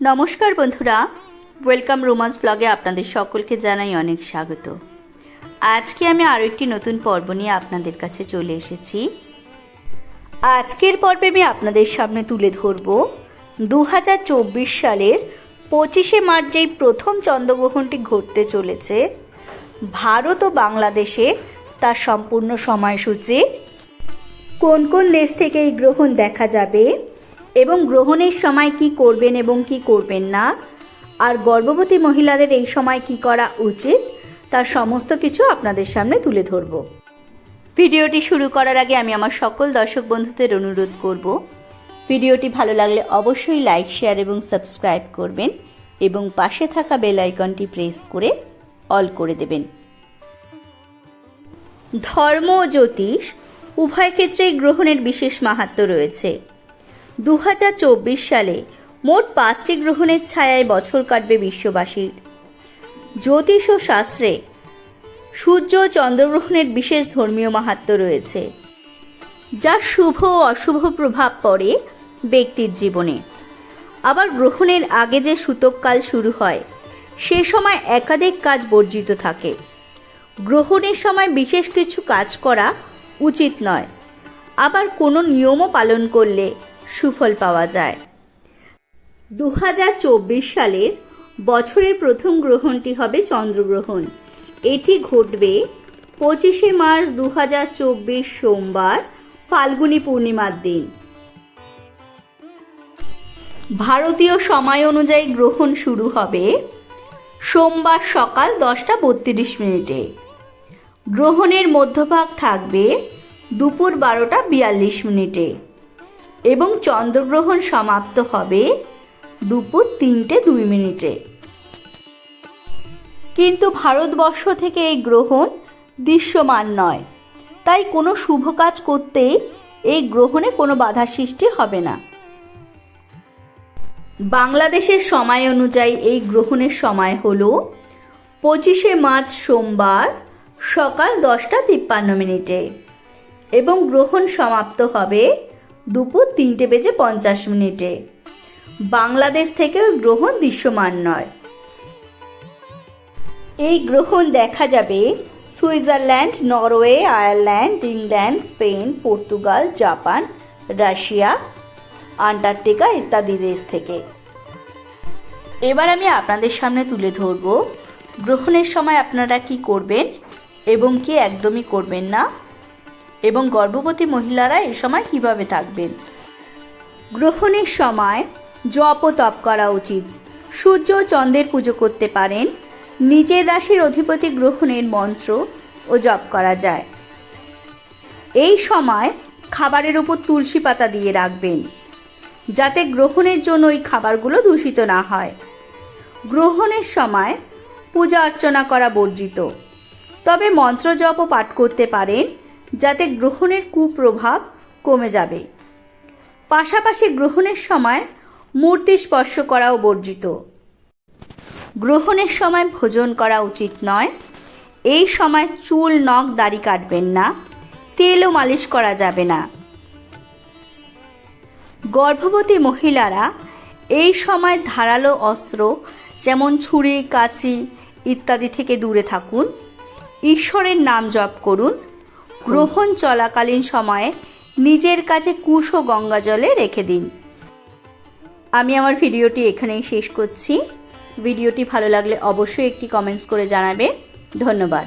নমস্কার বন্ধুরা। Welcome romance ব্লগে আপনাদের সকলকে জানাই অনেক স্বাগত। আজকে আমি আরও একটি নতুন পর্ব নিয়ে আপনাদের কাছে চলে এসেছি। আজকের পর্বে আমি আপনাদের সামনে তুলে ধরব দু হাজার চব্বিশ সালের পঁচিশে মার্চ যেই প্রথম চন্দ্রগ্রহণটি ঘটতে চলেছে, ভারত ও বাংলাদেশে তার সম্পূর্ণ সময়সূচি, কোন কোন দেশ থেকে এই গ্রহণ দেখা যাবে এবং গ্রহণের সময় কি করবেন এবং কি করবেন না? আর গর্ভবতী মহিলাদের এই সময় কি করা উচিত? তার সমস্ত কিছু আপনাদের সামনে তুলে ধরব। ভিডিওটি শুরু করার আগে আমি আমার সকল দর্শক বন্ধুদের অনুরোধ করব, ভিডিওটি ভালো লাগলে অবশ্যই লাইক, শেয়ার এবং সাবস্ক্রাইব করবেন এবং পাশে থাকা বেল আইকনটি প্রেস করে অল করে দেবেন। ধর্ম ও জ্যোতিষ, উভয় ক্ষেত্রেই গ্রহণের বিশেষ মাহাত্ম রয়েছে। দু হাজার চব্বিশ সালে মোট পাঁচটি গ্রহণের ছায়ায় বছর কাটবে বিশ্ববাসীর জ্যোতিষ ও শাস্ত্রে সূর্য চন্দ্রগ্রহণের বিশেষ ধর্মীয় মাহাত্ম রয়েছে, যা শুভ ও অশুভ প্রভাব পড়ে ব্যক্তির জীবনে। আবার গ্রহণের আগে যে সূতককাল শুরু হয়, সে সময় একাধিক কাজ বর্জিত থাকে। গ্রহণের সময় বিশেষ কিছু কাজ করা উচিত নয়। আবার কোনো নিয়মও পালন করলে সুফল পাওয়া যায়। দু হাজার চব্বিশ সালের বছরের প্রথম গ্রহণটি হবে চন্দ্রগ্রহণ। এটি ঘটবে পঁচিশে মার্চ দু হাজার চব্বিশ সোমবার, ফাল্গুনি পূর্ণিমার দিন। ভারতীয় সময় অনুযায়ী গ্রহণ শুরু হবে সোমবার সকাল দশটা বত্রিশ মিনিটে। গ্রহণের মধ্যভাগ থাকবে দুপুর বারোটা বিয়াল্লিশ মিনিটে। এবং চন্দ্রগ্রহণ সমাপ্ত হবে দুপুর তিনটে দুই মিনিটে। কিন্তু ভারতবর্ষ থেকে এই গ্রহণ দৃশ্যমান নয়। তাই কোনো শুভ কাজ করতে এই গ্রহণে কোনো বাধা সৃষ্টি হবে না। বাংলাদেশের সময় অনুযায়ী এই গ্রহণের সময় হল পঁচিশে মার্চ সোমবার সকাল দশটা তিপ্পান্ন মিনিটে এবং গ্রহণ সমাপ্ত হবে দুপুর তিনটে বেজে পঞ্চাশ মিনিটে। বাংলাদেশ থেকেও গ্রহণ দৃশ্যমান নয়। এই গ্রহণ দেখা যাবে Switzerland, Norway, Ireland, England, Spain, Portugal, Japan, Russia, Antarctica ইত্যাদি দেশ থেকে। এবার আমি আপনাদের সামনে তুলে ধরব, গ্রহণের সময় আপনারা কি করবেন এবং কি একদমই করবেন না। এবং গর্ভবতী মহিলারা এই সময় কীভাবে থাকবেন? গ্রহণের সময় জপ তপ করা উচিত। সূর্য ও চন্দ্রের পুজো করতে পারেন। নিজের রাশির অধিপতি গ্রহণের মন্ত্র ও জপ করা যায়। এই সময় খাবারের উপর তুলসী পাতা দিয়ে রাখবেন, যাতে গ্রহণের জন্য ওই খাবারগুলো দূষিত না হয়। গ্রহণের সময় পূজা অর্চনা করা বর্জিত। তবে মন্ত্র জপ পাঠ করতে পারেন। যাতে গ্রহণের কুপ্রভাব কমে যাবে। পাশাপাশি গ্রহণের সময় মূর্তি স্পর্শ করাও বর্জিত। গ্রহণের সময় ভোজন করা উচিত নয়। এই সময় চুল, নখ, দাড়ি কাটবেন না। তেলও মালিশ করা যাবে না। গর্ভবতী মহিলারা এই সময় ধারালো অস্ত্র যেমন ছুরি, কাঁচি ইত্যাদি থেকে দূরে থাকুন। ঈশ্বরের নাম জপ করুন। গ্রহণ চলাকালীন সময়ে নিজের কাছে কুশ ও গঙ্গা জলে রেখে দিন। আমি আমার ভিডিওটি এখানেই শেষ করছি। ভিডিওটি ভালো লাগলে অবশ্যই একটি কমেন্টস করে জানাবে। ধন্যবাদ।